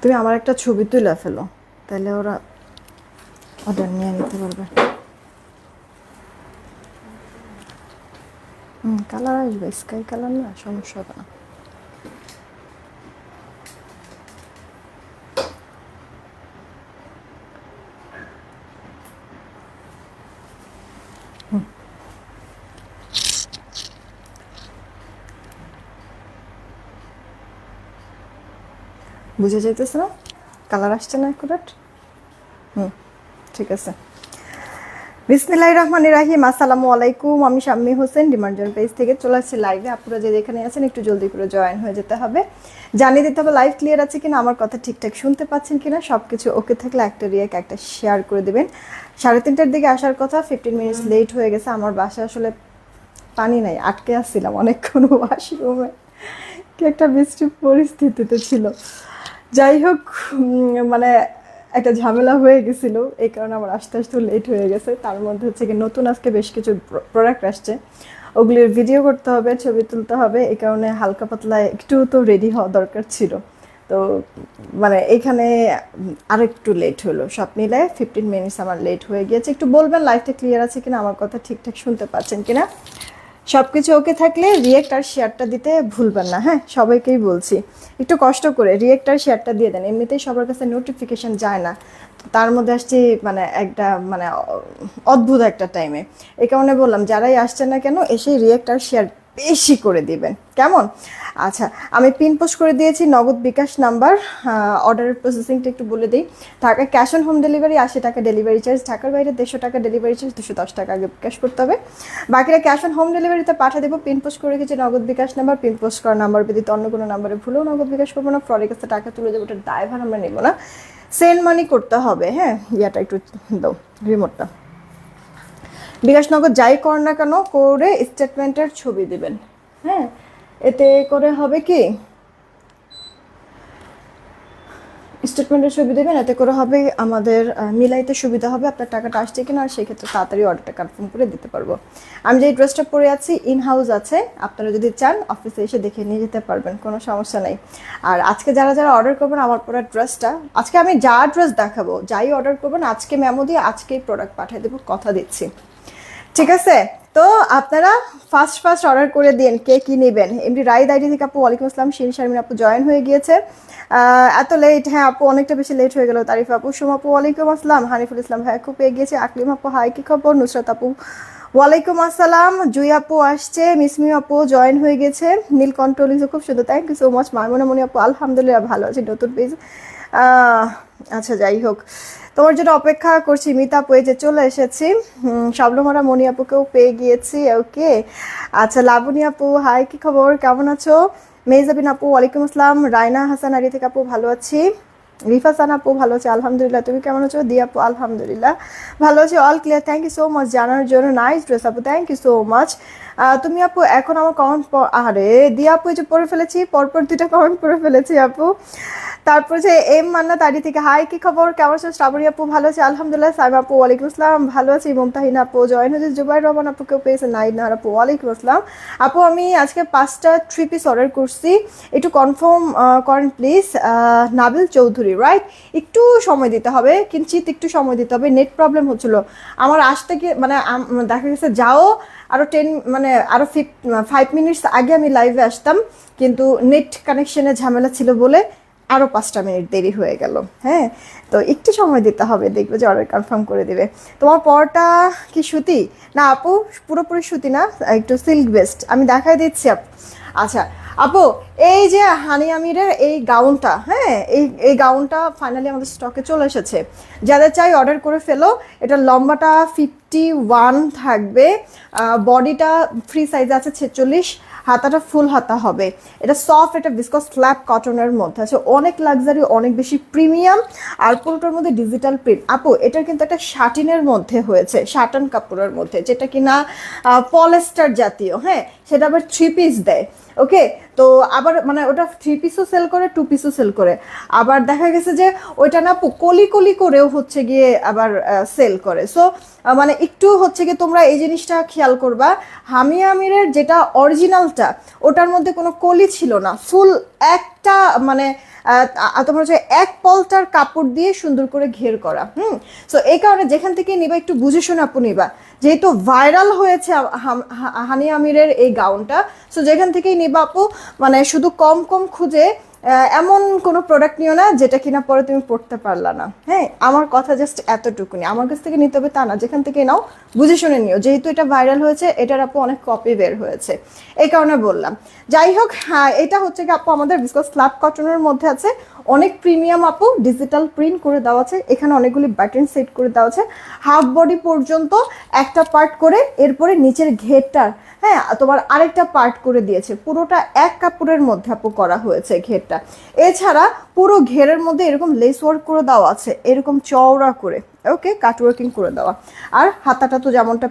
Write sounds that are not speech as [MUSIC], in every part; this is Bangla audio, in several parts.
তুমি আমার একটা ছবি তুলে ফেলো, তাহলে ওরা অর্ডার নিয়ে নিতে পারবে। হুম কালার আসবে স্কাই কালার না, সমস্যা হবে না। বুঝে যাইতেছে না? কালার আসছে না একুরেট হুম, ঠিক আছে। বিসমিল্লাহির রহমান রাহিম, আসসালামু আলাইকুম। আমি শাম্মী হোসেন, ডিমান্ডজন পেজ থেকে চলে আসছি লাইভে আপনারা যে যেখানে আছেন, একটু জলদি করে জয়েন হয়ে যেতে হবে। জানিয়ে দিতে হবে লাইভ ক্লিয়ার আছে কিনা, আমার কথা ঠিকঠাক শুনতে পাচ্ছেন কিনা সব কিছু ওকে থাকলে একটা রিয়াক একটা শেয়ার করে দেবেন। সাড়ে তিনটার দিকে আসার কথা ফিফটিন মিনিটস লেট হয়ে গেছে। আমার বাসা আসলে পানি নাই, আটকে আসছিলাম অনেকক্ষণ ওয়াশরুমে কি একটা বৃষ্টি পরিস্থিতিতে ছিল। যাই হোক মানে একটা ঝামেলা হয়ে গেছিল। এই কারণে আমার আস্তে আস্তে লেট হয়ে গেছে। তার মধ্যে হচ্ছে কি নতুন আজকে বেশ কিছু প্রোডাক্ট আসছে। ওগুলির ভিডিও করতে হবে, ছবি তুলতে হবে। এই কারণে হালকা পাতলা একটু তো রেডি হওয়া দরকার ছিল। তো মানে এখানে আর একটু লেট হলো। সব মিলে ফিফটিন মিনিটস আমার লেট হয়ে গিয়েছে। একটু বলবেন লাইফটা ক্লিয়ার আছে কিনা? আমার কথা ঠিকঠাক শুনতে পাচ্ছেন কিনা? সব কিছু ওকে থাকলে রিয়েক্ট আর শেয়ারটা দিতে ভুলবেন না হ্যাঁ? সবাইকেই বলছি। একটু কষ্ট করে রিয়েক্ট আর শেয়ারটা দিয়ে দেন, এমনিতেই সবার কাছে নোটিফিকেশান যায় না। তার মধ্যে আসছি মানে একটা মানে অদ্ভুত একটা টাইমে এই কারণে বললাম, যারাই আসছে না কেন এসে রিয়েক্ট আর শেয়ার বেশি করে দিবেন। কেমন? আচ্ছা আমি পিন পোস্ট করে দিয়েছি, নগদ বিকাশ নাম্বার। অর্ডারের প্রসেসিংটা একটু বলে দিই। Dhaka cash on home delivery আশি টাকা ডেলিভারি চার্জ ঢাকার বাইরে দেড়শো টাকা ডেলিভারি চার্জ দুশো দশ টাকা আগে বিকাশ করতে হবে। বাকিরা ক্যাশ অন হোম ডেলিভারিতে পাঠিয়ে দেবো। পিন পোস্ট করে রেখেছি, Nagad bKash number. Pin post করা নাম্বার ব্যতীত অন্য কোনো নাম্বারে ভুলেও নগদ বিকাশ করব না। ফ্রডের কাছে টাকা তুলে যাব ওটার ড্রাইভার আমরা নেব না। সেন্ড মানি করতে হবে হ্যাঁ? ইয়াটা একটু দাও রিমোটটা বিকাশ নগর যাই কর না কেন করে স্টেটমেন্টের ছবি দিবেন। হ্যাঁ এতে করে হবে কি? স্টেটমেন্টের ছবি দেবেন, এতে করে হবে আমাদের মিলাইতে সুবিধা হবে, আপনার টাকাটা আসছে কিনা আর সেক্ষেত্রে তাড়াতাড়ি অর্ডারটা কনফার্ম করে দিতে পারব। আমি যে ড্রেসটা পরে আছি ইন হাউস আছে, আপনারা যদি চান অফিসে এসে দেখে নিয়ে যেতে পারবেন, কোনো সমস্যা নেই। আর আজকে যারা যারা অর্ডার করবেন, আমার পরা ড্রেসটা আজকে আমি যা ড্রেস দেখাবো, যাই অর্ডার করবেন, আজকে মেমো দিয়ে আজকেই প্রোডাক্ট পাঠিয়ে দেবো, কথা দিচ্ছি। ঠিক আছে? তো আপনারা ফার্স্ট ফার্স্ট অর্ডার করে দিন, কে কি নেবেন? এমনি রাইদ আইডি থেকে আপু, ওয়ালাইকুম আসসালাম শিন শারমিন আপু জয়েন হয়ে গিয়েছে। এত লেট হ্যাঁ আপু, অনেকটা বেশি লেট হয়ে গেল, তারিফ আপু, সুম আপু, ওয়ালাইকুম আসসালাম, হানিফুল ইসলাম হ্যাঁ খুব পেয়ে গিয়েছে আকলিম আপু হাই কি খবর? নুসরাত আপু, ওয়ালাইকুম আসসালাম, জুই আপু আসছে মিসমি আপু জয়েন হয়ে গেছে নীলকণ্ঠ লিখছে, খুব সুন্দর thank you so much Maimunamoni আপু, আলহামদুলিল্লাহ ভালো আছে, নতুন পেজ আচ্ছা যাই হোক। তোমার জন্য অপেক্ষা করছি, মিতা পেয়ে যে চলে এসেছি। শাবলমারা মনি আপুকেও পেয়ে গিয়েছি, ওকে। আচ্ছা লাবণী আপু হাই কি খবর? কেমন আছো? মেজাবিন আপু, ওয়ালাইকুম আসসালাম। রায়না হাসান আরি থেকে আপু, ভালো আছি। রিফা সান আপু ভালো আছে? আলহামদুলিল্লাহ, তুমি কেমন আছো? দিয়া আপু আলহামদুলিল্লাহ, ভালো আছি all clear thank you so much জানার জন্য নাইস ড্রেস আপু থ্যাংক ইউ সো মাচ তুমি আপু, এখন আমার কমেন্ট আরে দিয়া আপু যে পড়ে ফেলেছি, পরপর দুইটা কমেন্ট পড়ে ফেলেছি, আপু। তারপর যে এম মান্না তারি থেকে হাই কি খবর? কেমন আছো? শ্রাবণী আপু, ভালো আছে, আলহামদুলিল্লাহ, সাইম আপু, ওয়ালাইকুম আসসালাম, ভালো আছি, মমতাহিন আপু জয়েন হয়েছে জুবাইর রহমান আপু, কেউ পেয়েছে? নাইন নাহার আপু, ওয়ালাইকুম আসসালাম। আপু, আমি আজকে পাঁচটা থ্রি পিস অর্ডার করছি, একটু কনফার্ম করেন প্লিজ নাবিল চৌধুরী। রাইট একটু সময় দিতে হবে, কিঞ্চিত একটু সময় দিতে হবে। নেট প্রবলেম হচ্ছিল, আমার আসতে গিয়ে মানে দেখা গেছে যাও আরও টেন মানে আরও ফিফ ফাইভ মিনিটস আগে আমি লাইভে আসতাম, কিন্তু নেট কানেকশনের ঝামেলা ছিল বলে আরও পাঁচটা মিনিট দেরি হয়ে গেল। হ্যাঁ তো একটু সময় দিতে হবে, দেখবে যে অর্ডার কনফার্ম করে দিবে। তোমার পরটা কি সুতি? না, আপু, পুরোপুরি সুতি না, একটু সিল্ক বেস্ট আমি দেখাই দিচ্ছি আপু আচ্ছা আপু, এই যে হানি আমিরের এই গাউনটা হ্যাঁ এই এই গাউনটা ফাইনালি আমাদের স্টকে চলে এসেছে। যাদের চাই অর্ডার করে ফেলো, এটা লম্বাটা ফিফটি ওয়ান থাকবে বডিটা ফ্রি সাইজ আছে ছেচল্লিশ, হাতাটা ফুল হাতা হবে। এটা সফট এটা বিসকস স্ল্যাব কটনের মধ্যে আছে। অনেক লাক্সারি অনেক বেশি প্রিমিয়াম আর পুরোটার মধ্যে ডিজিটাল প্রিন্ট আপু, এটার কিন্তু একটা শাটিনের মধ্যে হয়েছে শাটন কাপড়ের মধ্যে, যেটা কিনা পলেস্টার জাতীয় হ্যাঁ সেটা আবার থ্রি পিস দেয় ওকে তো আবার মানে ওটা থ্রি পিসও সেল করে টু পিসও সেল করে। আবার দেখা গেছে যে ওইটা না কলি কলি করেও হচ্ছে গিয়ে আবার সেল করে। সো মানে একটু হচ্ছে গিয়ে তোমরা এই জিনিসটা খেয়াল করবা, হামি আমিরের যেটা অরিজিনালটা ওটার মধ্যে কোনো কলি ছিল না। ফুল একটা মানে তোমার হচ্ছে এক পলটার কাপড় দিয়ে সুন্দর করে ঘের করা, হুম? সো এই কারণে যেখান থেকে নিবা, একটু বুঝে শোনা আপু নিবা। যেহেতু ভাইরাল হয়েছে হানি আমিরের এই গাউনটা সো যেখান থেকেই নিবা আপু মানে শুধু কম কম খুঁজে এমন কোনো প্রোডাক্ট নিও না যেটা কিনা পরে তুমি পড়তে পারলা না। হ্যাঁ আমার কথা জাস্ট এতটুকুনি। আমার কাছ থেকে নিতে হবে তা না, যেখান থেকে নাও, বুঝে শুনে নিও। যেহেতু এটা ভাইরাল হয়েছে, এটার আপু অনেক কপি বের হয়েছে। এই কারণে বললাম। যাই হোক হ্যাঁ এটা হচ্ছে কি আপু আমাদের বিকজ স্ল্যাব কটনের মধ্যে আছে। অনেক প্রিমিয়াম আপু ডিজিটাল প্রিন্ট করে দেওয়া আছে। এখানে অনেকগুলি বাটন সেট করে দেওয়া আছে। হাফ বডি পর্যন্ত একটা পার্ট করে, এরপরে নিচের ঘেরটার হ্যাঁ তোমার আরেকটা পার্ট করে দিয়েছে। পুরোটা এক কাপড়ের মধ্যে আপু করা হয়েছে ঘেরটা। এছাড়া পুরো ঘেরের মধ্যে এরকম লেস ওয়ার্ক করে দেওয়া আছে। এরকম চওড়া করে। ওকে কাট ওয়ার্কিং করে দেওয়া। আর হাতাটা তো যেমনটা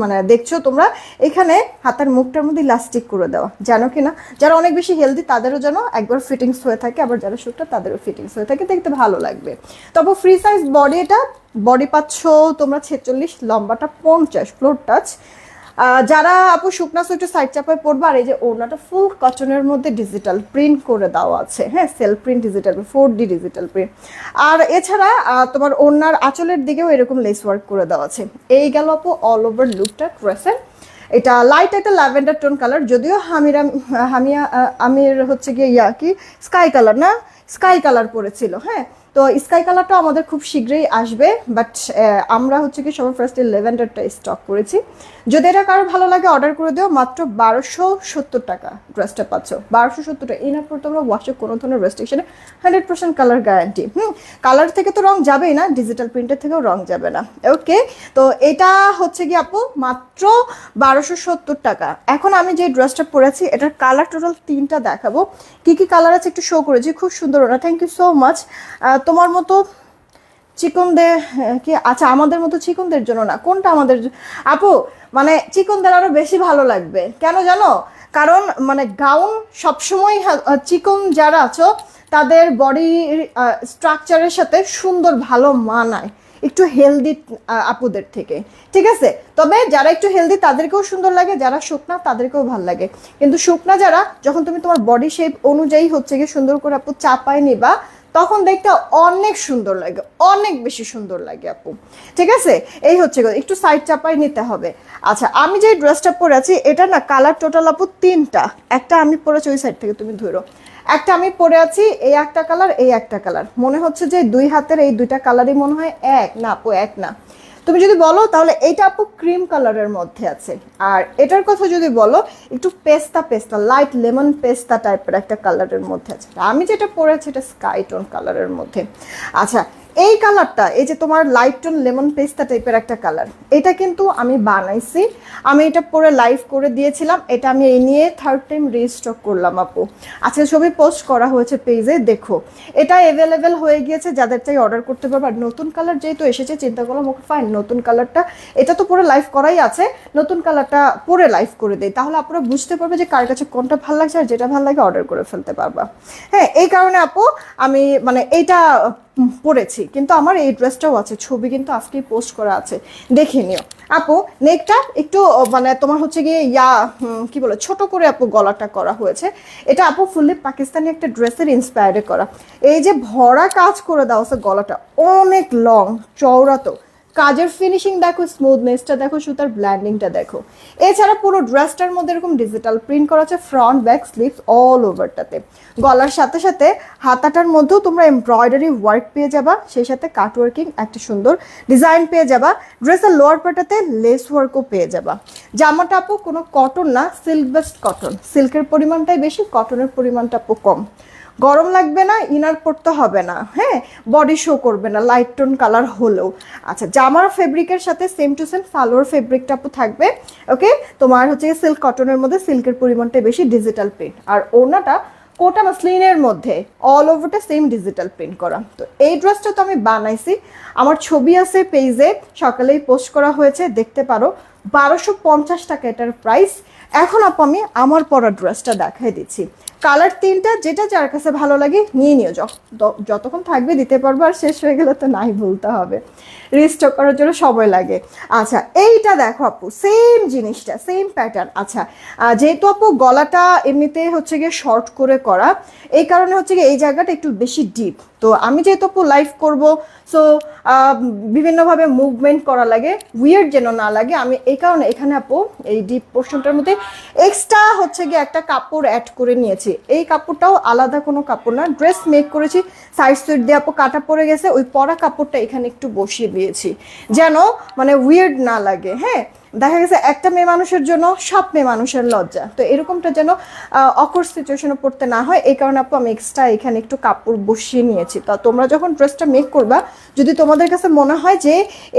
মানে দেখছ তোমরা, এখানে হাতার মুখটার মধ্যে ইলাস্টিক করে দেওয়া জানো কি না যারা অনেক বেশি হেলদি তাদেরও যেন একবার ফিটিংস হয়ে থাকে, আবার যারা সুটটা তাদেরও ফিটিংস হয়ে থাকে, দেখতে ভালো লাগবে। তবে ফ্রি সাইজ বডি এটা বডি পাচ্ছ তোমরা ছেচল্লিশ, লম্বাটা পঞ্চাশ ফ্লোর টাচ যারা আপু শুকনা একটু সাইড চাপায় পড়বে, আর এই যে ওড়নাটা ফুল কটনের মধ্যে ডিজিটাল প্রিন্ট করে দেওয়া আছে। হ্যাঁ self print digital four D digital print আর এছাড়া তোমার ওড়নার আঁচলের দিকেও এরকম লেস ওয়ার্ক করে দেওয়া আছে। এই গেল আপু অল ওভার লুকটা ড্রেসের এটা লাইট একটা ল্যাভেন্ডার টোন কালার যদিও হামিরা, হামিয়া আমির হচ্ছে গিয়ে ইয়া কি স্কাই কালার না স্কাই কালার পরেছিল হ্যাঁ। তো স্কাই কালারটা আমাদের খুব শীঘ্রই আসবে বাট আমরা হচ্ছে কি সবার ফার্স্টে লেভেন্ডারটা স্টক করেছি। যদি এটা কারও ভালো লাগে অর্ডার করে দিও, মাত্র বারোশো সত্তর টাকা ড্রেসটা পাচ্ছ। বারোশো সত্তর টাকা এনার পর তোমরা ওয়াশে কোনো ধরনের রেস্ট্রিকশনে hundred percent colour guarantee hmm colour থেকে তো রং যাবেই না ডিজিটাল প্রিন্টের থেকেও রং যাবে না। ওকে তো এটা হচ্ছে কি আপু, মাত্র বারোশো সত্তর টাকা। এখন আমি যে ড্রেসটা পরেছি, এটার কালার টোটাল তিনটা দেখাবো। কি কি কালার আছে একটু শো করেছি, খুব সুন্দর ওরা। থ্যাংক ইউ সো মাচ তোমার মতো চিকনদের কি আচ্ছা আমাদের মতো চিকনদের জন্য না, কোনটা আমাদের আপু মানে চিকনদের আরও বেশি ভালো লাগবে। কেন জানো? কারণ মানে গাউন সবসময় চিকন যারা আছো, তাদের বডি স্ট্রাকচারের সাথে সুন্দর ভালো মানায়। একটু হেলদি আপুদের থেকে। ঠিক আছে? তবে যারা একটু হেলদি তাদেরকেও সুন্দর লাগে, যারা শুকনা, তাদেরকেও ভালো লাগে। কিন্তু শুকনা যারা, যখন তুমি তোমার বডি শেপ অনুযায়ী হচ্ছে গিয়ে সুন্দর করে আপু চাপায় নিবা তখন দেখতে অনেক সুন্দর লাগে, অনেক বেশি সুন্দর লাগে আপু। ঠিক আছে? এই হচ্ছে একটু সাইড চাপাই নিতে হবে। আচ্ছা আমি যে ড্রেসটা পরে আছি, এটা না কালার টোটাল আপু তিনটা। একটা আমি পরেছি ওই সাইড থেকে, তুমি ধরো। একটা আমি পরে আছি, এই একটা কালার এই একটা কালার মনে হচ্ছে যে দুই হাতের এই দুইটা কালারই মনে হয় এক। না আপু, এক না। তুমি যদি বলো, তাহলে এইটা আপু ক্রিম কালারের মধ্যে আছে। আর এটার কথা যদি বলো, একটু পেস্তা পেস্তা লাইট লেমন পেস্তা টাইপের একটা কালারের মধ্যে আছে। আমি যেটা পরেছি, এটা স্কাই টোন কালারের মধ্যে। আচ্ছা এই কালারটা, এই যে তোমার লাইট টোন লেমন পেস্তা টাইপের একটা কালার এটা কিন্তু আমি বানাইছি। আমি এটা পরে লাইভ করে দিয়েছিলাম, এটা আমি এই নিয়ে থার্ড টাইম রিস্টক করলাম আপু। আজকে ছবি পোস্ট করা হয়েছে পেজে দেখো। এটা অ্যাভেলেবেল হয়ে গিয়েছে, যাদের চাই অর্ডার করতে পারবে। আর নতুন কালার যেহেতু এসেছে, চিন্তা করলাম ওকে ফাইন নতুন কালারটা এটা তো পরে লাইভ করাই আছে, নতুন কালারটা পরে লাইভ করে দেয় তাহলে আপনারা বুঝতে পারবে যে কার কাছে কোনটা ভালো লাগছে আর যেটা ভালো লাগে অর্ডার করে ফেলতে পারবা। হ্যাঁ এই কারণে আপু, আমি মানে এইটা পরেছি কিন্তু আমার এই ড্রেসটাও আছে, ছবি কিন্তু আজকেই পোস্ট করা আছে। দেখে নিও। আপু, নেকটা একটু মানে তোমার হচ্ছে গিয়ে ইয়া কি বলে, ছোট করে আপু গলাটা করা হয়েছে। এটা আপু ফুললি পাকিস্তানি একটা ড্রেসের ইন্সপায়ারে করা। এই যে ভরা কাজ করে দেওয়া গলাটা, অনেক লং চওড়া তো। কাজের ফিনিশিং দেখো স্মুথনেসটা দেখো, সুতার ব্ল্যান্ডিংটা দেখো। এছাড়া পুরো ড্রেসটার মধ্যে এরকম ডিজিটাল প্রিন্ট করা আছে ফ্রন্ট ব্যাক স্লিভস অল ওভারটাতে গলার সাথে সাথে হাতাটার মধ্যেও তোমরা এমব্রয়ডারি ওয়ার্ক পেয়ে যাবা, সেই সাথে কাট ওয়ার্কিং একটা সুন্দর ডিজাইন পেয়ে যাবা ড্রেসের লোয়ার পার্টাতে লেস ওয়ার্কও পেয়ে যাবা। জামাটা আপু কোনো কটন না সিল্ক বেস্ট কটন সিল্কের পরিমাণটাই বেশি কটনের পরিমাণটা আপু কম। গরম লাগবে না ইনার পরতে হবে না হ্যাঁ? বডি শো করবে না লাইট টোন কালার হলেও। আচ্ছা জামার ফেব্রিকের সাথে সেম টু সেম সালোয়ার ফেব্রিকটা থাকবে ওকে তোমার হচ্ছে সিল্ক কটনের মধ্যে সিল্কের পরিমাণটা বেশি ডিজিটাল প্রিন্ট আর ওনাটা কোটা মাসলিনের মধ্যে অল ওভারটা সেম ডিজিটাল প্রিন্ট করা। তো এই ড্রেসটা তো আমি বানাইছি। আমার ছবি আছে পেজে সকালেই পোস্ট করা হয়েছে, দেখতে পারো। বারোশো পঞ্চাশ টাকা এটার প্রাইস এখন আপ আমি আমার পরা ড্রেসটা দেখাই দিচ্ছি। কালার তিনটা যেটা যার কাছে ভালো লাগে নিয়ে নিও। যত- যতক্ষণ থাকবে দিতে পারব, আর শেষ হয়ে গেলে তো নাই বলতে হবে। রিস্টক করার জন্য সময় লাগে। আচ্ছা এইটা দেখো আপু সেম জিনিসটা সেম প্যাটার্ন আচ্ছা যেহেতু আপু গলাটা এমনিতে হচ্ছে গিয়ে শর্ট করে করা, এই কারণে হচ্ছে গিয়ে এই জায়গাটা একটু বেশি ডিপ তো আমি যেহেতু আপু লাইভ করব সো বিভিন্নভাবে মুভমেন্ট করা লাগে উইয়ার্ড যেন না লাগে, আমি এই কারণে এখানে আপু এই ডিপ পোর্শনটার মধ্যে এক্সট্রা হচ্ছে গিয়ে একটা কাপড় অ্যাড করে নিয়েছি। এই কাপড়টাও আলাদা কোনো কাপড় না ড্রেস মেক করেছি সাইড সুইট দিয়ে আপু কাটা পড়ে গেছে, ওই পরা কাপড়টা এখানে একটু বসিয়ে দিয়েছি। যেন মানে উইয়ার্ড না লাগে হ্যাঁ? দেখা গেছে একটা মেয়ে মানুষের জন্য সব মেয়ে মানুষের লজ্জা। তো এরকমটা যেন অকর সিচুয়েশনে পড়তে না হয়, এই কারণে আপু আমি এক্সট্রা এখানে একটু কাপড় বসিয়ে নিয়েছি। তা তোমরা যখন ড্রেসটা মেক করবা, যদি তোমাদের কাছে মনে হয় যে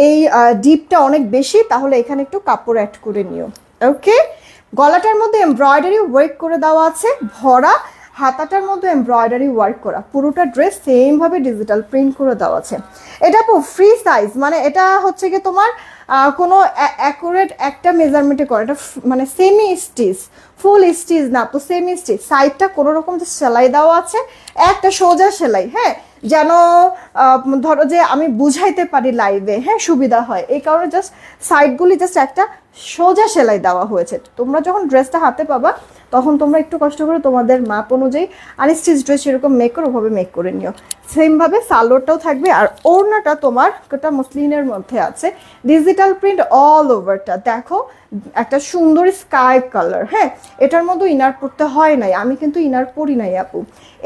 এই ডিপটা অনেক বেশি, তাহলে এখানে একটু কাপড় অ্যাড করে নিও। ওকে গলাটার মধ্যে এমব্রয়ডারি ওয়ার্ক করে দেওয়া আছে, ভরা। হাতাটার মধ্যে এমব্রয়ডারি ওয়ার্ক করা, পুরোটা ড্রেস সেমভাবে ডিজিটাল প্রিন্ট করে দেওয়া আছে। এটা আপু ফ্রি সাইজ মানে এটা হচ্ছে কি তোমার কোনো অ্যাকুরেট একটা মেজারমেন্টে করে, এটা মানে সেমি স্টিচ ফুল স্টিচ না, তো সেমি স্টিচ সাইডটা কোনো রকম যে সেলাই দেওয়া আছে, একটা সোজা সেলাই হ্যাঁ? যেন ধরো যে আমি বুঝাইতে পারি লাইভে হ্যাঁ? সুবিধা হয়। এই কারণে জাস্ট সাইডগুলি জাস্ট একটা সোজা সেলাই দেওয়া হয়েছে। তোমরা যখন ড্রেসটা হাতে পাবা, তখন তোমরা একটু কষ্ট করে তোমাদের মাপ অনুযায়ী আর স্টিচ ড্রেস সেরকম মেক করো, ওভাবে মেক করে নিও। সেমভাবে সালোয়ারটাও থাকবে আর ওড়নাটা তোমার একটা মসলিনের মধ্যে আছে। ডিজিটাল প্রিন্ট অল ওভারটা দেখো একটা সুন্দর স্কাই কালার হ্যাঁ? এটার মধ্যে ইনার পরতে হয় নাই, আমি কিন্তু ইনার পরি নাই আপু।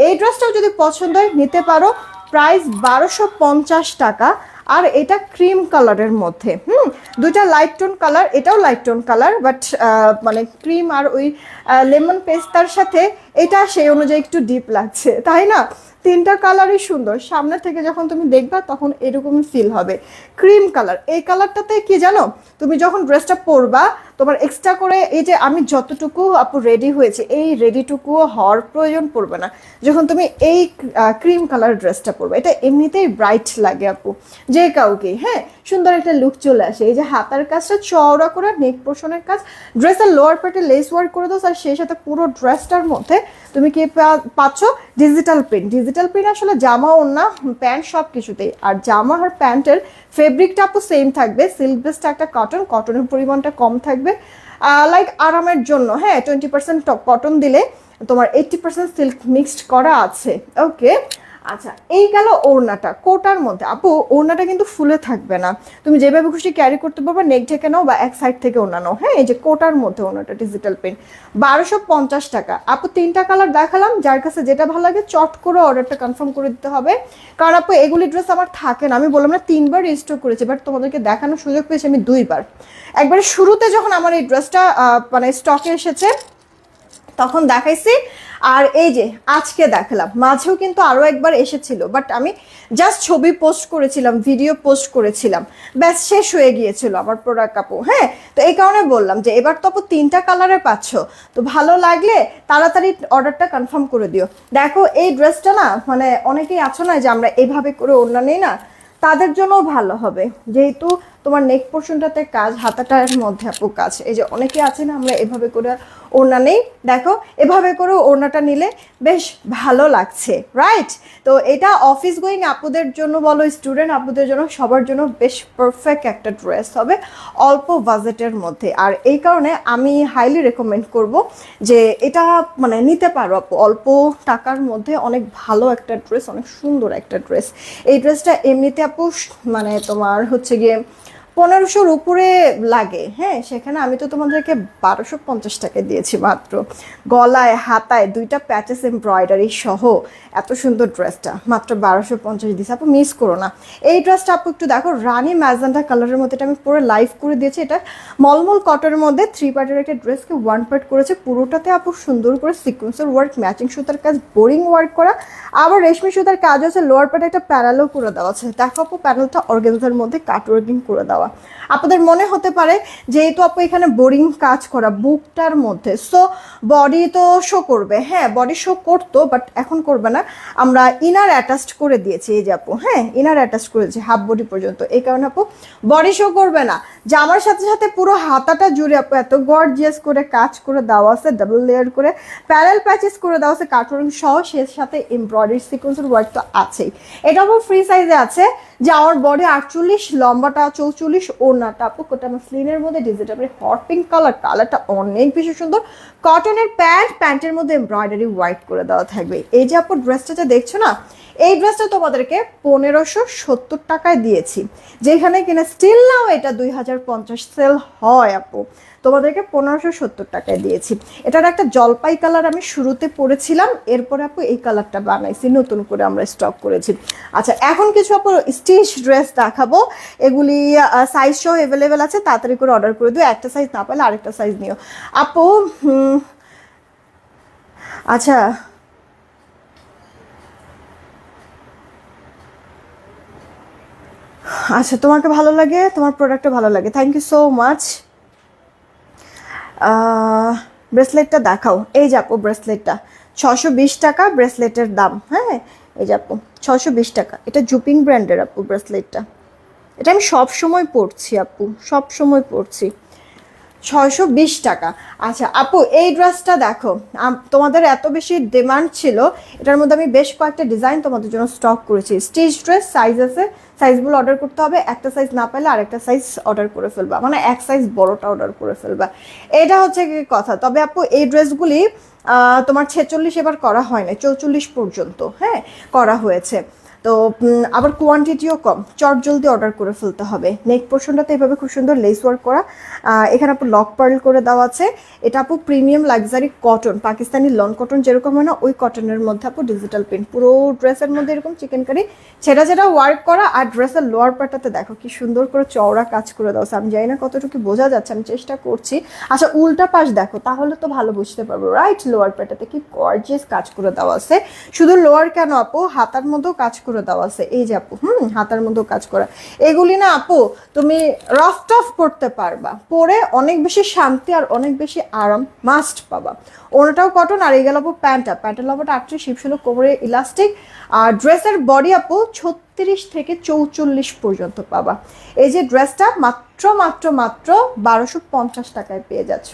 এই ড্রেসটাও যদি পছন্দ হয়, নিতে পারো। প্রাইস বারোশো পঞ্চাশ টাকা, আর এটা ক্রিম কালারের মধ্যে, হুম? দুইটা লাইট টোন কালার এটাও লাইট টোন কালার বাট মানে ক্রিম আর ওই লেমন পেস্তার সাথে, এটা সেই অনুযায়ী একটু ডিপ লাগছে, তাই না? তিনটা কালারই সুন্দর। সামনে থেকে যখন তুমি দেখবা তখন এরকমই ফিল হবে। ক্রিম কালার এই কালারটাতে কি জানো? তুমি যখন ড্রেসটা পরবা তোমার এক্সট্রা করে এই যে আমি যতটুকু আপু রেডি হয়েছে, এই রেডিটুকুও হওয়ার প্রয়োজন পড়বে না। যখন তুমি এই ক্রিম কালার ড্রেসটা পরবে, এটা এমনিতেই ব্রাইট লাগে আপু। যে কাউকে হ্যাঁ সুন্দর একটা লুক চলে আসে। এই যে হাতার কাজটা, চওড়া করে নেক পোর্শনের কাজ ড্রেসের লোয়ার পার্টে লেস ওয়ার্ক করে দাও, আর সেই সাথে পুরো ড্রেসটার মধ্যে তুমি কি পাচ্ছ? ডিজিটাল প্রিন্ট ডিজিটাল প্রিন্ট আসলে জামা, ওড়না, প্যান্ট সব কিছুতেই আর জামা আর প্যান্টের ফেব্রিকটা আপু সেম থাকবে সিল্ক বেসটা একটা কটন কটনের পরিমাণটা কম থাকবে। লাইক আরামের জন্য হ্যাঁ টোয়েন্টি পার্সেন্ট কটন দিলে তোমার এইটটি পার্সেন্ট সিল্ক মিক্সড করা আছে ওকে আচ্ছা এই গেল ওড়নাটা, কোটার মধ্যে। আপু, ওড়নাটা কিন্তু ফুলে থাকবে না। তুমি যেভাবে খুশি ক্যারি করতে পারবে নেক ঢেকে নাও বা এক সাইড থেকে ওড়না হ্যাঁ এই যে কোটার মধ্যে ওড়নাটা ডিজিটাল প্রিন্ট বারোশো পঞ্চাশ টাকা। আপু, তিনটা কালার দেখালাম, যার কাছে যেটা ভালো লাগে, চট করে অর্ডারটা কনফার্ম করে দিতে হবে। কারণ আপু, এগুলি ড্রেস আমার থাকে না। আমি বললাম না, তিনবার রেজিস্টার করেছি বাট তোমাদেরকে দেখানোর সুযোগ পেয়েছি আমি দুইবার। একবারে শুরুতে যখন আমার এই ড্রেসটা মানে স্টকে এসেছে, তখন দেখাইছি আর এই যে আজকে দেখালাম, মাঝেও কিন্তু আরও একবার এসেছিল বাট আমি জাস্ট ছবি পোস্ট করেছিলাম ভিডিও পোস্ট করেছিলাম। ব্যাস, শেষ হয়ে গিয়েছিল আমার প্রোডাক্ট আপু হ্যাঁ? তো এই কারণে বললাম যে এবার তো তিনটা কালারে পাচ্ছ, তো ভালো লাগলে তাড়াতাড়ি অর্ডারটা কনফার্ম করে দিও। দেখো, এই ড্রেসটা না মানে অনেকেই আছো না যে আমরা এভাবে করে অন্য নেই না, তাদের জন্যও ভালো হবে। যেহেতু তোমার নেক পোর্শনটাতে কাজ, হাতাটার মধ্যে আপু কাজ, এই যে অনেকে আছে না, আমরা এভাবে করে ওড়না নেই। দেখো, এভাবে করে ওড়নাটা নিলে বেশ ভালো লাগছে রাইট তো এটা অফিস গোয়িং আপুদের জন্য বলো স্টুডেন্ট আপুদের জন্য, সবার জন্য বেশ পারফেক্ট একটা ড্রেস হবে অল্প বাজেটের মধ্যে। আর এই কারণে আমি হাইলি রেকমেন্ড করব যে এটা মানে নিতে পারো আপু, অল্প টাকার মধ্যে অনেক ভালো একটা ড্রেস অনেক সুন্দর একটা ড্রেস এই ড্রেসটা এমনিতে আপু মানে তোমার হচ্ছে গিয়ে পনেরোশোর উপরে লাগে। হ্যাঁ সেখানে আমি তো তোমাদেরকে বারোশো পঞ্চাশ টাকা দিয়েছি মাত্র। গলায়, হাতায় দুইটা প্যাচেস এমব্রয়ডারি সহ এত সুন্দর ড্রেসটা মাত্র বারোশো পঞ্চাশ দিয়েছি। আপু মিস করো না। এই ড্রেসটা আপু একটু দেখো, রানি ম্যাজেন্টা কালারের মধ্যে এটা আমি পুরো লাইভ করে দিয়েছি। এটা মলমল কটনের মধ্যে থ্রি পার্টের একটা ড্রেসকে ওয়ান পার্ট করেছে। পুরোটাতে আপু সুন্দর করে সিকোয়েন্সের ওয়ার্ক ম্যাচিং সুতার কাজ বোরিং ওয়ার্ক করা। আবার রেশমি সুতার কাজ আছে লোয়ার পার্টে একটা প্যানেলও করে দেওয়া আছে। দেখো আপু প্যানেলটা অর্গেনজার মধ্যে কাট ওয়ার্কিং করে দেওয়া দেওয়া আপনাদের মনে হতে পারে যেহেতু আপু এখানে বোরিং কাজ করা বুকটার মধ্যে। সো বডি তো শো করবে। হ্যাঁ বডি শো করতো বাট এখন করবে না। আমরা ইনার অ্যাটাচড করে দিয়েছি এই যে আপু। হ্যাঁ ইনার অ্যাটাচ করেছি হাফ বডি পর্যন্ত। এই কারণে আপু বডি শো করবে না। জামার সাথে সাথে পুরো হাতাটা জুড়ে আপু, এত গর্জিয়াস করে কাজ করে দেওয়া আছে ডাবল লেয়ার করে। প্যারেল প্যাচেস করে দেওয়া আছে কাটরিং সহ, সে সাথে এমব্রয়ডারি সিকোয়েন্সের ওয়ার্ক তো আছেই। এটা আপু ফ্রি সাইজে আছে। যে আমার বডি আটচল্লিশ, লম্বাটা চৌচল্লিশ, ওড়নাটা, আপু কোটা আমার স্লিনের মধ্যে ডিজিটাল হট পিঙ্ক কালার কালারটা অনেক বেশি সুন্দর। কটনের প্যান্ট প্যান্টের মধ্যে এমব্রয়ডারি হোয়াইট করে দেওয়া থাকবে। এই যে আপু ড্রেসটা যা দেখছ না এই ড্রেসটা তোমাদেরকে পনেরোশো সত্তর টাকায় দিয়েছি। যেখানে কিনা স্টিল নাও এটা দুই হাজার পঞ্চাশ সেল হয় আপু। তোমাদেরকে পনেরোশো সত্তর টাকায় দিয়েছি। এটার একটা জলপাই কালার আমি শুরুতে পরেছিলাম, এরপরে আপু এই কালারটা বানাইছি, নতুন করে আমরা স্টক করেছি। আচ্ছা এখন কিছু আপু স্টিচ ড্রেস দেখাবো। এগুলি সাইজ সহ অ্যাভেলেবেল আছে, তাড়াতাড়ি করে অর্ডার করে দিও। একটা সাইজ না পেলে আরেকটা সাইজ নিও। আপু আচ্ছা আচ্ছা তোমাকে ভালো লাগে? তোমার প্রোডাক্টটা ভালো লাগে। থ্যাংক ইউ সো মাচ ব্রেসলেটটা দেখাও। এই যে আপু ব্রেসলেটটা ছশো বিশ টাকা ব্রেসলেটের দাম। হ্যাঁ? এই যে আপু ছশো বিশ টাকা। এটা জুপিং ব্র্যান্ডের আপু ব্রেসলেটটা এটা আমি সব সময় পরছি আপু, সব সময় পরছি। ছয়শো বিশ টাকা। আচ্ছা আপু, এই ড্রেসটা দেখো। তোমাদের এত বেশি ডিমান্ড ছিল, এটার মধ্যে আমি বেশ কয়েকটা ডিজাইন তোমাদের জন্য স্টক করেছি। স্টিচ ড্রেস সাইজ আছে সাইজগুলো অর্ডার করতে হবে, একটা সাইজ না পেলে আরেকটা সাইজ অর্ডার করে ফেলবা। মানে এক সাইজ বড়টা অর্ডার করে ফেলবা। এটা হচ্ছে কথা। তবে আপু, এই ড্রেসগুলি তোমার ছেচল্লিশ এবার করা হয় না চৌচল্লিশ পর্যন্ত হ্যাঁ করা হয়েছে। তো আবার কোয়ান্টিটিও কম। চট জলদি অর্ডার করে ফেলতে হবে। নেক পোর্শনটাতে এভাবে খুব সুন্দর লেস ওয়ার্ক করা। এখানে আপু লক পার্ল করে দেওয়া আছে। এটা আপু premium luxury cotton Pakistani lawn cotton যেরকম হয় না, ওই কটনের মধ্যে আপু ডিজিটাল প্রিন্ট পুরো ড্রেসের মধ্যে এরকম চিকেন কারি ছেঁড়া ছেঁড়া ওয়ার্ক করা আর ড্রেসের লোয়ার পার্টটাতে দেখো কি সুন্দর করে চওড়া কাজ করে দেওয়া আমি জানি না কতটুকু বোঝা যাচ্ছে, আমি চেষ্টা করছি। আচ্ছা উল্টা পাশ দেখো, তাহলে তো ভালো বুঝতে পারব। রাইট লোয়ার পার্টটাতে কি গর্জিয়াস কাজ করে দেওয়া আছে। শুধু লোয়ার কেন আপু? হাতার মধ্যেও কাজ করে দেওয়া আছে। এই যে আপু, হুম, হাতার মধ্যে কাজ করা। এগুলি না আপু, তুমি রফ টফ করতে পারবা। পরে অনেক বেশি শান্তি আর অনেক বেশি আরাম মাস্ট পাবা। ওনাটাও কটন আর এই গেল আপু প্যান্টটা। প্যান্টের লম্বাটা আটত্রিশ শিপশুলো কোমরে ইলাস্টিক আর ড্রেসের বডি আপু ছত্রিশ থেকে চৌচল্লিশ পর্যন্ত পাবা এই যে ড্রেসটা মাত্র মাত্র মাত্র বারোশো পঞ্চাশ টাকায় পেয়ে যাচ্ছ।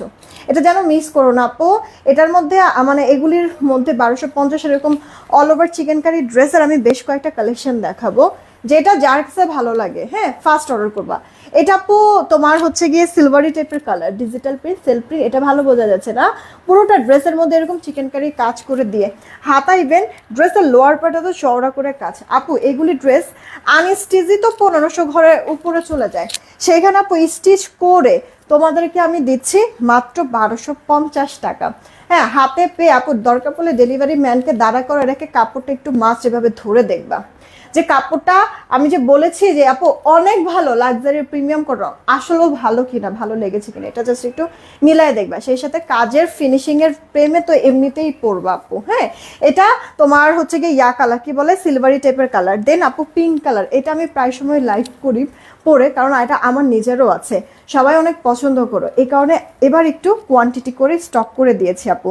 এটা যেন মিস করো না আপু। এটার মধ্যে মানে এগুলির মধ্যে বারোশো পঞ্চাশ এরকম অল ওভার চিকেন কারি ড্রেসের আমি বেশ কয়েকটা কালেকশন দেখাবো, যেটা যার কাছে ভালো লাগে। হ্যাঁ ফার্স্ট অর্ডার করবা। এটা আপু, তোমার হচ্ছে গিয়ে সিলভারি টাইপের colour digital print self print এটা ভালো বোঝা যাচ্ছে না। পুরোটা ড্রেসের মধ্যে এরকম চিকেন কারি কাজ করে দিয়ে। হাতা ইভেন ড্রেসের লোয়ার পার্টে তো চওড়া করে কাজ। আপু, এগুলি ড্রেস আনস্টিচই তো পনেরোশো ঘরে উপরে চলে যায়। সেইখানে আপু স্টিচ করে তোমাদেরকে আমি দিচ্ছি মাত্র বারোশো পঞ্চাশ টাকা। হ্যাঁ হাতে পেয়ে আপু দরকার পড়লে ডেলিভারি ম্যানকে দাঁড়া করে রেখে কাপড়টা একটু মাছ এভাবে ধরে দেখবা। যে কাপড়টা আমি যে বলেছি যে, আপু, অনেক ভালো লাক্সারি প্রিমিয়াম কটন আসলেও ভালো কিনা, ভালো লেগেছে কিনা, এটা জাস্ট একটু মিলাই দেখবা। সেই সাথে কাজের ফিনিশিং এর প্রেমে তো এমনিতেই পরবা আপু হ্যাঁ? এটা তোমার হচ্ছে গিয়ে ইয়া কালার কি বলে? সিলভারি টাইপের কালার দেন আপু পিঙ্ক কালার এটা আমি প্রায় সময় লাইক করি পরে, কারণ এটা আমার নিজেরও আছে। সবাই অনেক পছন্দ করো। এই কারণে এবার একটু কোয়ান্টিটি করে স্টক করে দিয়েছি আপু।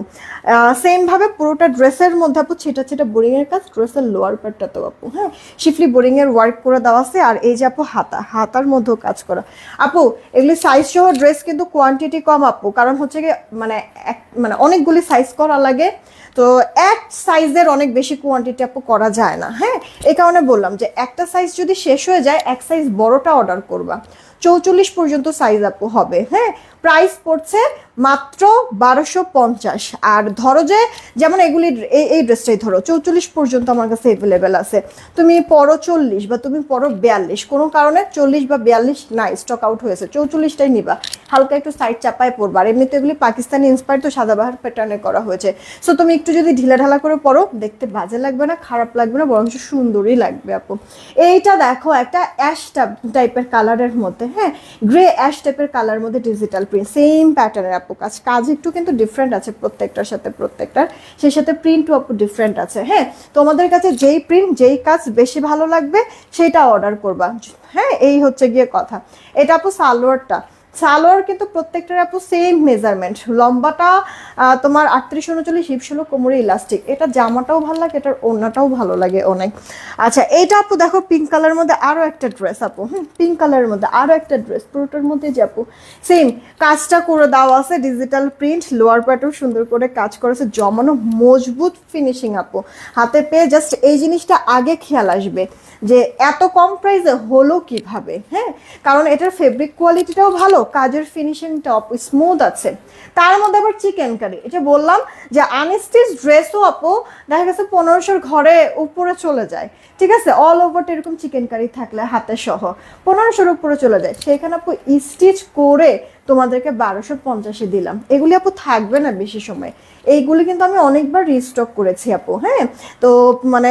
সেমভাবে পুরোটা ড্রেসের মধ্যে আপু, ছেটা ছেটা বোরিংয়ের কাজ ড্রেসের লোয়ার পার্টটা তো আপু হ্যাঁ? শিফলি বোরিংয়ের ওয়ার্ক করে দেওয়া আছে, আর এই যে আপু হাতা, হাতার মধ্যেও কাজ করা। আপু, এগুলি সাইজ সহ ড্রেস কিন্তু কোয়ান্টিটি কম আপু, কারণ হচ্ছে কি মানে এক মানে অনেকগুলি সাইজ করা লাগে, তো এক সাইজের অনেক বেশি কোয়ান্টিটি আপু করা যায় না হ্যাঁ? এই কারণে বললাম যে একটা সাইজ যদি শেষ হয়ে যায়, এক সাইজ বড়টা অর্ডার করবা। চৌচল্লিশ পর্যন্ত সাইজ আপ হবে হ্যাঁ? প্রাইস পড়ছে মাত্র বারোশো পঞ্চাশ। আর ধরো যে, যেমন এগুলি এই ড্রেসটাই ধরো, চৌচল্লিশ পর্যন্ত আমার কাছে অ্যাভেলেবেল আছে। তুমি পরো চল্লিশ বা তুমি পরো বিয়াল্লিশ, কোনো কারণে চল্লিশ বা বিয়াল্লিশ নাই স্টক আউট হয়েছে। চৌচল্লিশটাই নিবা। হালকা একটু সাইড চাপায় পড়বা আর এমনিতে এগুলি পাকিস্তানি ইন্সপায়ার তো সাদাবাহার প্যাটার্নে করা হয়েছে। সো তুমি একটু একটু যদি ঢিলা ঢালা করে পরো, দেখতে বাজে লাগবে না, খারাপ লাগবে না, বরঞ্চ সুন্দরই লাগবে আপু। এইটা দেখো একটা অ্যাশ টাইপের কালারের মধ্যে হ্যাঁ? গ্রে অ্যাশ টাইপের কালার মধ্যে ডিজিটাল প্রিন্ট সেম প্যাটার্নের আপু, কাজ কাজ একটু কিন্তু ডিফারেন্ট আছে প্রত্যেকটার সাথে প্রত্যেকটার, সেই সাথে প্রিন্টও আপু ডিফারেন্ট আছে হ্যাঁ? তোমাদের কাছে যেই প্রিন্ট যেই কাজ বেশি ভালো লাগবে, সেটা অর্ডার করবা হ্যাঁ? এই হচ্ছে গিয়ে কথা। এটা আপু সালোয়ারটা সালোয়ার কিন্তু প্রত্যেকটার আপু সেম মেজারমেন্ট লম্বাটা তোমার আটত্রিশ, উনচল্লিশ, হিপ ষোলো, কোমরে ইলাস্টিক এটা জামাটাও ভালো লাগে, এটার ওড়নাটাও ভালো লাগে অনেক। আচ্ছা এইটা আপু দেখো পিঙ্ক কালারের মধ্যে আরও একটা ড্রেস আপু। হুম পিঙ্ক কালারের মধ্যে আরও একটা ড্রেস পুরোটার মধ্যে যে আপু সেম কাজটা করে দেওয়া আছে ডিজিটাল প্রিন্ট লোয়ার প্যাটার্ন সুন্দর করে কাজ করেছে, জমানো মজবুত ফিনিশিং আপু। হাতে পেয়ে জাস্ট এই জিনিসটা আগে খেয়াল আসবে যে এত কম প্রাইসে হলো কীভাবে হ্যাঁ? কারণ এটার ফেব্রিক কোয়ালিটিটাও ভালো কাজের ফিনিশিং টপ স্মুথ আছে। তার মধ্যে আবার চিকেন কারি এটা বললাম যে আনস্টিচ ড্রেসও আপু, দেখা গেছে পনেরোশোর ঘরে উপরে চলে যায়। ঠিক আছে? অল ওভারটা এরকম চিকেন কারি থাকলে হাতে সহ। পনেরোশোর উপরে চলে যায়। সেখানে আপু স্টিচ করে তোমাদেরকে বারোশো পঞ্চাশে দিলাম। এগুলি আপু থাকবে না বেশি সময়। এইগুলি কিন্তু আমি অনেকবার রিস্টক করেছি আপু হ্যাঁ? তো মানে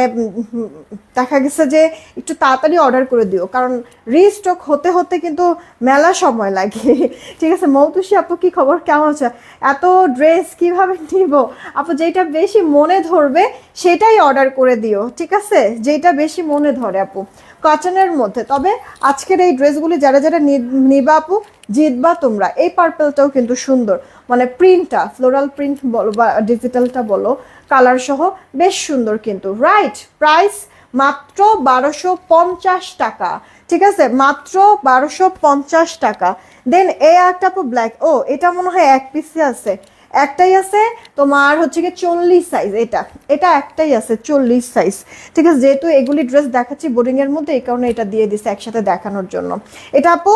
দেখা গেছে যে একটু তাড়াতাড়ি অর্ডার করে দিও, কারণ রিস্টক হতে হতে কিন্তু মেলা সময় লাগে। [LAUGHS] ঠিক আছে মৌতুষি আপু কি খবর? কেমন আছে? এত ড্রেস কীভাবে নিব? আপু যেটা বেশি মনে ধরবে সেটাই অর্ডার করে দিও, ঠিক আছে? যেটা বেশি মনে ধরে আপু। কটনের মধ্যে। তবে আজকের এই ড্রেসগুলি যারা যারা নিবা আপু জিতবা তোমরা। এই পার্পেলটাও কিন্তু সুন্দর। মানে প্রিন্টটা ফ্লোরাল প্রিন্ট বলো বা ডিজিটালটা বলো কালার সহ বেশ সুন্দর কিন্তু। রাইট প্রাইস মাত্র বারোশো পঞ্চাশ টাকা। ঠিক আছে? মাত্র বারোশো পঞ্চাশ টাকা। দেন এ একটা ব্ল্যাক ও, এটা মনে হয় এক পিসে আছে। একটাই আছে তোমার হচ্ছে কি চল্লিশ সাইজ এটা। এটা একটাই আছে চল্লিশ সাইজ ঠিক আছে, যেহেতু এগুলি ড্রেস দেখাচ্ছি বোর্ডিং এর মধ্যে, এই কারণে এটা দিয়ে দিছে একসাথে দেখানোর জন্য। এটা আপু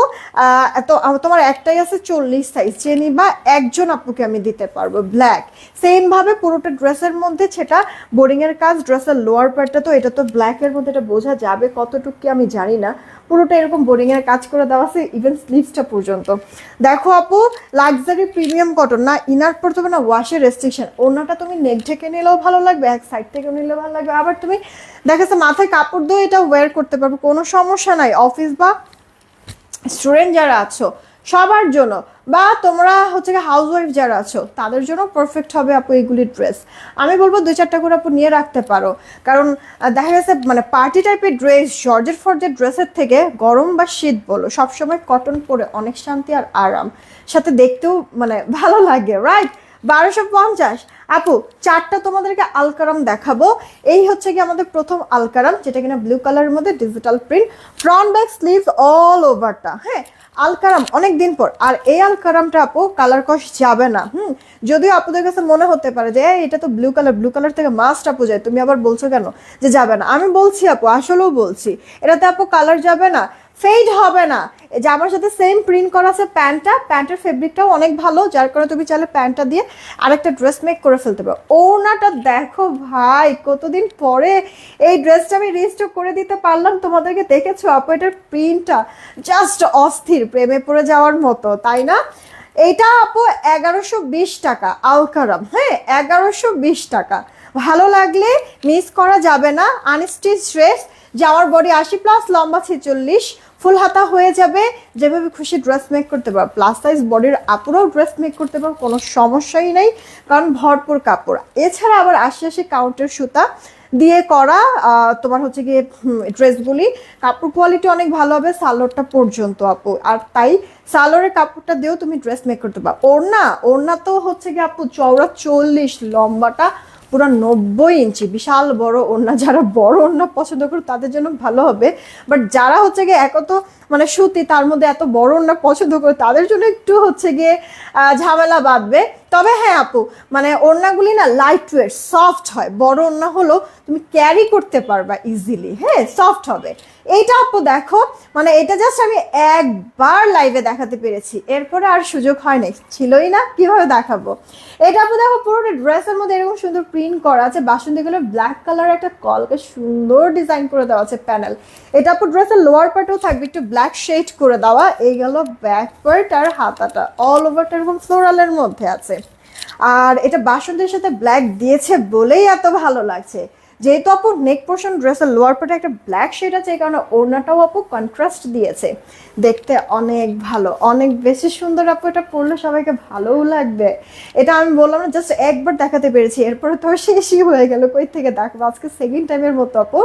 এত তোমার একটাই আছে চল্লিশ সাইজ যে নিবা, একজন আপুকে আমি দিতে পারব ব্ল্যাক সেম ভাবে পুরোটা ড্রেসের মধ্যে সেটা বোর্ডিং এর কাজ ড্রেসের লোয়ার পার্টটা তো, এটা তো ব্ল্যাক এর মধ্যে এটা বোঝা যাবে, কতটুকু কি আমি জানি না। পুরোটা এরকম বোরিং এর কাজ করে দেওয়া আছে ইভেন স্লিভসটা পর্যন্ত। দেখো আপু লাক্সারি প্রিমিয়াম কটন না ইনার পড়তে হবে না ওয়াশের রেস্ট্রিকশন ওনাটা তুমি নেক ঢেকে নিলেও ভালো লাগবে, এক সাইড থেকে নিলেও ভালো লাগবে। আবার তুমি দেখা যাচ্ছে মাথায় কাপড় দিয়ে এটা ওয়্যার করতে পারবে, কোনো সমস্যা নাই। অফিস বা স্টুডেন্ট যারা আছো, সবার জন্য। বা তোমরা হচ্ছে কি হাউস ওয়াইফ যারা আছো, তাদের জন্য পারফেক্ট হবে আপু এইগুলি ড্রেস আমি বলব দুই চারটা করে আপু নিয়ে রাখতে পারো। কারণ দেখা গেছে মানে পার্টি টাইপের ড্রেস জর্জের ফর্জের ড্রেসের থেকে গরম বা শীত বলো, সবসময় কটন পরে অনেক শান্তি আর আরাম। সাথে দেখতেও মানে ভালো লাগে রাইট বারোশো পঞ্চাশ। আপু, চারটা তোমাদেরকে আলকারাম দেখাবো। এই হচ্ছে কি আমাদের প্রথম আলকারাম, যেটা কিনা ব্লু কালারের মধ্যে digital print front back sleeves all ওভারটা হ্যাঁ আলকারাম অনেক দিন পর। আর এই আলকারামটা আপু কালার কস যাবে না। হুম, যদিও আপুদের কাছে মনে হতে পারে যে এটা তো ব্লু কালার ব্লু কালার থেকে মাস্ট আপু যায়। তুমি আবার বলছো কেন? যে যাবে না। আমি বলছি আপু, আসলেও বলছি। এটাতে আপু কালার যাবে না। ফেড হবে না। এই জামার সাথে সেম প্রিন্ট করা আছে প্যান্টটা, প্যান্টের ফেব্রিকটাও অনেক ভালো, যার কারণে তুমি চাইলে প্যান্টটা দিয়ে আরেকটা ড্রেস মেক করে ফেলতে পারো। ওনাটা দেখো ভাই, কতদিন পরে এই ড্রেসটা আমি রিস্টক করে দিতে পারলাম। তোমাদেরকে দেখেছ আপু, এটার প্রিন্টটা জাস্ট অস্থির, প্রেমে পড়ে যাওয়ার মতো, তাই না? এটা আপু এগারোশো বিশ টাকা আলকারাম হ্যাঁ এগারোশো বিশ টাকা। ভালো লাগলে মিস করা যাবে না আনস্টিচ ড্রেস যাওয়ার বডি আশি প্লাস লম্বা ছেচল্লিশ ফুল হাতা হয়ে যাবে। যেভাবে খুশি ড্রেস মেক করতে পারো। প্লাস সাইজ বডির আপুরাও ড্রেস মেক করতে পারো, কোনো সমস্যাই নেই। কারণ ভরপুর কাপড়। এছাড়া আবার আশি আশি কাউন্টের সুতা দিয়ে করা তোমার হচ্ছে গিয়ে ড্রেসগুলি কাপড় কোয়ালিটি অনেক ভালো হবে সালোয়ারটা পর্যন্ত আপু। আর তাই সালোয়ারের কাপড়টা দিয়েও তুমি ড্রেস মেক করতে পারো। ওড়না ওড়না তো হচ্ছে গিয়ে আপু চওড়া চল্লিশ, লম্বাটা পুরো নব্বই ইঞ্চি, বিশাল বড় ওড়না। যারা বড় ওড়না পছন্দ করে তাদের জন্য ভালো হবে। বাট যারা হচ্ছে গিয়ে এক তো মানে সুতি, তার মধ্যে এত বড় ওড়না পছন্দ করে, তাদের জন্য একটু হচ্ছে গিয়ে ঝামেলা বাঁধবে। তবে হ্যাঁ আপু মানে ওড়নাগুলি না লাইট ওয়েট সফট হয়। বড় ওড়না হলো তুমি ক্যারি করতে পারবা ইজিলি হ্যাঁ সফট হবে। এইটা আপু দেখো মানে এটা জাস্ট আমি একবার লাইভে দেখাতে পেরেছি। এরপরে আর সুযোগ হয় নাই, ছিলই না, কীভাবে দেখাবো? এটা আপু দেখো, পুরোটা ড্রেসের মধ্যে এরকম সুন্দর প্রিন্ট করা আছে বাসন্তী ব্ল্যাক কালার একটা কলকে সুন্দর ডিজাইন করে দেওয়া আছে প্যানেল এটা আপু ড্রেসের লোয়ার পার্টেও থাকবে, একটু ব্ল্যাক শেড করে দেওয়া। এই গেল ব্যাক পার্ট আর হাতাটা অল ওভারটা এরকম ফ্লোরালের মধ্যে আছে। আর এটা বাসন্তের সাথে ব্ল্যাক দিয়েছে বলেই এত ভালো লাগছে। যেহেতু আপু নেক পোর্শন ড্রেসের লোয়ার পার্টে একটা ব্ল্যাক শেড আছে, এই কারণে ওড়নাটাও আপু কন্ট্রাস্ট দিয়েছে। দেখতে অনেক ভালো, অনেক বেশি সুন্দর আপু এটা পরলে সবাইকে ভালোও লাগবে। এটা আমি বললাম না জাস্ট একবার দেখাতে পেরেছি, এরপরে তো শেষই হয়ে গেল, কই থেকে দেখব আজকে সেকেন্ড টাইমের মতো আপু।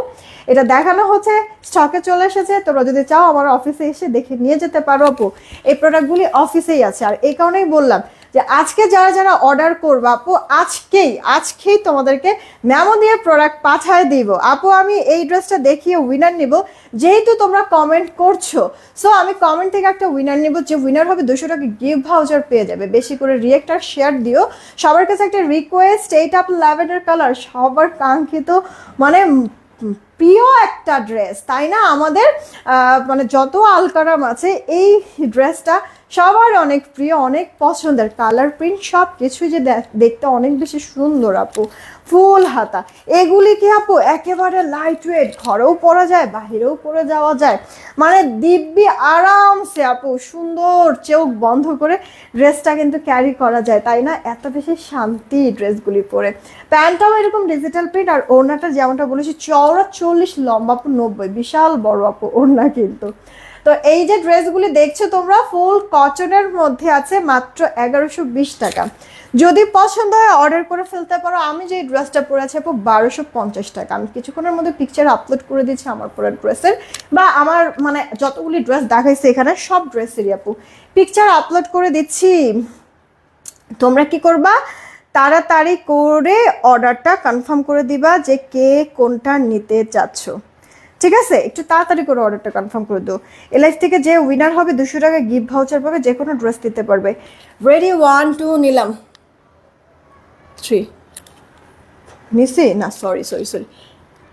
এটা দেখানো হচ্ছে স্টকে চলে এসেছে, তোমরা যদি চাও আমার অফিসে এসে দেখে নিয়ে যেতে পারো আপু। এই প্রোডাক্টগুলি অফিসেই আছে, আর এই কারণেই বললাম যে আজকে যারা যারা অর্ডার করব, আপু, আজকেই আজকেই তোমাদেরকে মেমো দিয়ে প্রোডাক্ট পাঠায় দিব। আপু, আমি এই ড্রেসটা দেখিয়ে উইনার নিব। যেহেতু তোমরা কমেন্ট করছ সো আমি কমেন্ট থেকে একটা উইনার নিব যে উইনার হবে দুশো টাকা গিফট ভাউচার পেয়ে যাবে। বেশি করে রিয়েক্ট আর শেয়ার দিও। সবার কাছে একটা রিকোয়েস্ট এইটা আপ ল্যাভেন্ডার কালার সবার কাঙ্ক্ষিত মানে প্রিয় একটা ড্রেস তাই না? আমাদের মানে যত আলকারাম আছে, এই ড্রেসটা সবার অনেক প্রিয়, অনেক পছন্দের কালার প্রিন্ট সব কিছুই যে দেখতে অনেক বেশি সুন্দর আপু। ফুল হাতা। এগুলি কি আপু একেবারে লাইট ওয়েট ঘরেও পরা যায়, বাহিরেও পরে যাওয়া যায়? মানে দিব্যি আরামসে আপু সুন্দর চোখ বন্ধ করে ড্রেসটা কিন্তু ক্যারি করা যায়, তাই না? এত বেশি শান্তি ড্রেসগুলি পরে। প্যান্টটাও এরকম ডিজিটাল প্রিন্ট আর ওড়নাটা যেমনটা বলেছি, চওড়া চল্লিশ, লম্বা আপু নব্বই। বিশাল বড় আপু ওড়না কিন্তু। তো এই যে ড্রেসগুলি দেখছ তোমরা ফুল কটনের মধ্যে আছে মাত্র এগারোশো টাকা। যদি পছন্দ হয় অর্ডার করে ফেলতে পারো, আমি যে ড্রেসটা পরে আছি আপু, বারোশো পঞ্চাশ টাকা। আমি কিছুক্ষণের মধ্যে পিকচার আপলোড করে দিচ্ছি আমার পরা ড্রেসের বা আমার মানে যতগুলি ড্রেস দেখাইছে এখানে, সব ড্রেসেরই আপু। পিকচার আপলোড করে দিচ্ছি। তোমরা কি করবা? তাড়াতাড়ি করে অর্ডারটা কনফার্ম করে দিবা যে কে কোনটা নিতে চাচ্ছ। ঠিক আছে? একটু তাড়াতাড়ি করে অর্ডারটা কনফার্ম করে দিও। এ লাইফ থেকে যে উইনার হবে, দুশো টাকা গিফট ভাউচার পাবে, যে কোনো ড্রেস দিতে পারবে। রেডি ওয়ান টু নিলাম। থ্রি নিছি? না সরি সরি সরি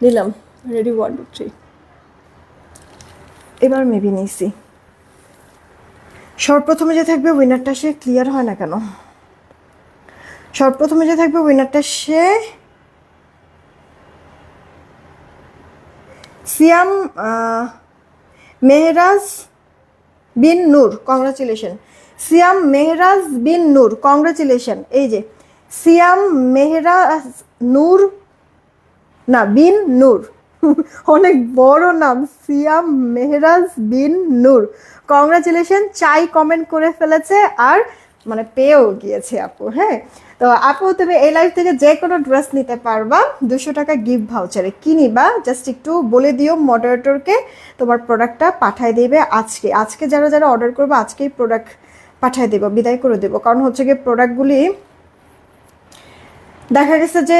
নিলাম। রেডি ওয়ান টু থ্রি এবার মেবি নিছি। সর্বপ্রথমে যে থাকবে উইনারটা সে ক্লিয়ার হয় না কেন? সর্বপ্রথমে যে থাকবে উইনারটা সে সিয়াম মেহরাজ বিন নূর কংগ্রাচুলেশন সিয়াম, মেহরাজ বিন নূর কংগ্রাচুলেশন এই যে, সিয়াম, মেহরাজ নূর, না, বিন নূর। [LAUGHS] অনেক বড় নাম, সিয়াম, মেহরাজ বিন নূর। কংগ্রাচুলেশন চাই কমেন্ট করে ফেলেছে। আর মানে পেয়েও গিয়েছে আপু হ্যাঁ? তো আপু, তুমি এই লাইফ থেকে যে কোনো ড্রেস নিতে পারবা, দুশো টাকা গিফট ভাউচারে কিনিবা জাস্ট একটু বলে দিও মডারেটরকে তোমার প্রোডাক্টটা পাঠায় দিবে আজকে। আজকে যারা যারা অর্ডার করবে, আজকেই প্রোডাক্ট পাঠায় দেবো, বিদায় করে দেবো। কারণ হচ্ছে গিয়ে প্রোডাক্টগুলি দেখা গেছে যে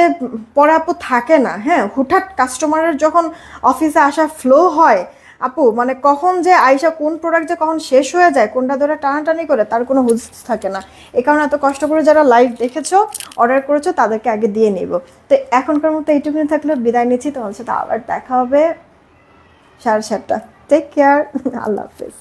পরে আপু থাকে না হ্যাঁ? হুটহাট কাস্টমারের যখন অফিসে আসা ফ্লো হয় আপু মানে কখন যে আইসা কোন প্রোডাক্ট যে কখন শেষ হয়ে যায়, কোনটা ধরে টানাটানি করে, তার কোনো হুজ থাকে না। এ কারণে এত কষ্ট করে যারা লাইভ দেখেছ অর্ডার করেছ, তাদেরকে আগে দিয়ে নিব। তো এখনকার মতো এইটুকুনি থাকলে, বিদায় নিচ্ছি তোমার সাথে আবার দেখা হবে সাড়ে সাতটা। টেক কেয়ার [LAUGHS] আল্লাহ হাফিজ।